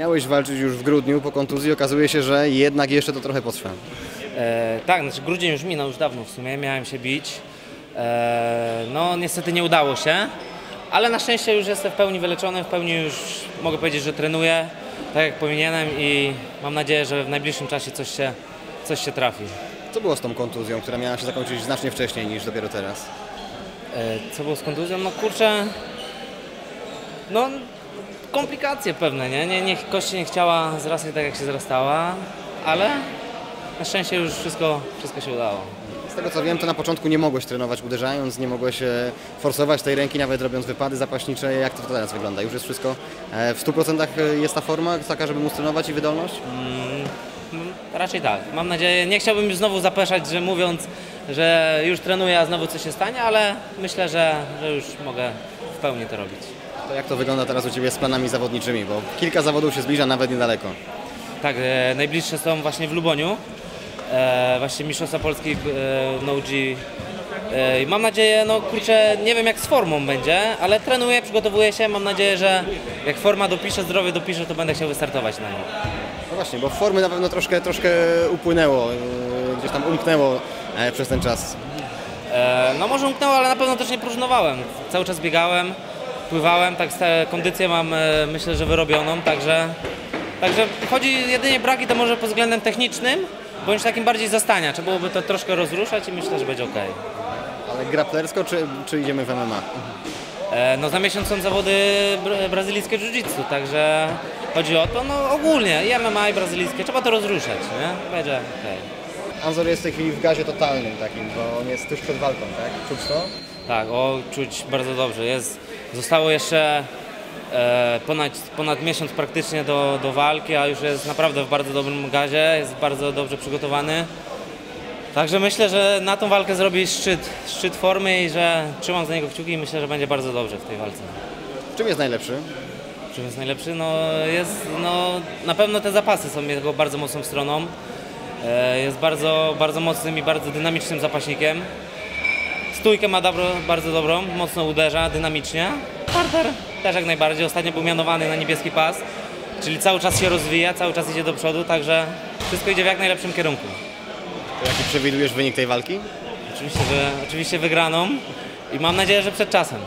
Miałeś walczyć już w grudniu po kontuzji, okazuje się, że jednak jeszcze to trochę potrwa. E, tak, znaczy grudzień już minął już dawno w sumie, miałem się bić. E, no niestety nie udało się, ale na szczęście już jestem w pełni wyleczony, w pełni już mogę powiedzieć, że trenuję tak jak powinienem i mam nadzieję, że w najbliższym czasie coś się, coś się trafi. Co było z tą kontuzją, która miała się zakończyć znacznie wcześniej niż dopiero teraz? E, co było z kontuzją? No kurczę, no komplikacje pewne, nie? nie, nie kość się nie chciała zrastać tak jak się zrastała, ale na szczęście już wszystko, wszystko się udało. Z tego co wiem, to na początku nie mogłeś trenować uderzając, nie mogłeś e, forsować tej ręki, nawet robiąc wypady zapaśnicze. Jak to teraz wygląda? Już jest wszystko e, w 100% jest ta forma taka, żeby móc trenować i wydolność? Mm, Raczej tak. Mam nadzieję, nie chciałbym znowu zapeszać, że mówiąc, że już trenuję, a znowu coś się stanie, ale myślę, że, że już mogę w pełni to robić. To jak to wygląda teraz u Ciebie z planami zawodniczymi? Bo kilka zawodów się zbliża nawet niedaleko. Tak, e, najbliższe są właśnie w Luboniu, e, właśnie Mistrzostwa Polski e, no G. E, mam nadzieję, no kurczę, nie wiem jak z formą będzie, ale trenuję, przygotowuję się, mam nadzieję, że jak forma dopisze, zdrowie dopisze, to będę chciał wystartować na nim. No właśnie, bo formy na pewno troszkę, troszkę upłynęło, e, gdzieś tam umknęło e, przez ten czas. E, No może umknęło, ale na pewno też nie próżnowałem. Cały czas biegałem, pływałem, tak kondycję mam e, myślę, że wyrobioną, także, także chodzi jedynie braki to może pod względem technicznym, bądź takim bardziej zastania. Trzeba byłoby to troszkę rozruszać i myślę, że będzie ok. Ale grapplersko, czy, czy idziemy w MMA? E, No za miesiąc są zawody bra- brazylijskie jiu-jitsu, także chodzi o to, no ogólnie i MMA i brazylijskie, trzeba to rozruszać, nie? Będzie okej. Anzor jest w tej chwili w gazie totalnym takim, bo on jest tuż przed walką, tak? Czuć to? Tak, o, czuć bardzo dobrze. Jest, zostało jeszcze e, ponad, ponad miesiąc praktycznie do, do walki, a już jest naprawdę w bardzo dobrym gazie, jest bardzo dobrze przygotowany. Także myślę, że na tą walkę zrobi szczyt, szczyt formy i że trzymam za niego kciuki i myślę, że będzie bardzo dobrze w tej walce. W czym jest najlepszy? Czym jest najlepszy? No, jest, no, na pewno te zapasy są jego bardzo mocną stroną. E, Jest bardzo, bardzo mocnym i bardzo dynamicznym zapaśnikiem. Stójkę ma dobro, bardzo dobrą, mocno uderza, dynamicznie. Parter też jak najbardziej. Ostatnio był mianowany na niebieski pas, czyli cały czas się rozwija, cały czas idzie do przodu, także wszystko idzie w jak najlepszym kierunku. To jaki przewidujesz wynik tej walki? Oczywiście, że, oczywiście wygraną i mam nadzieję, że przed czasem.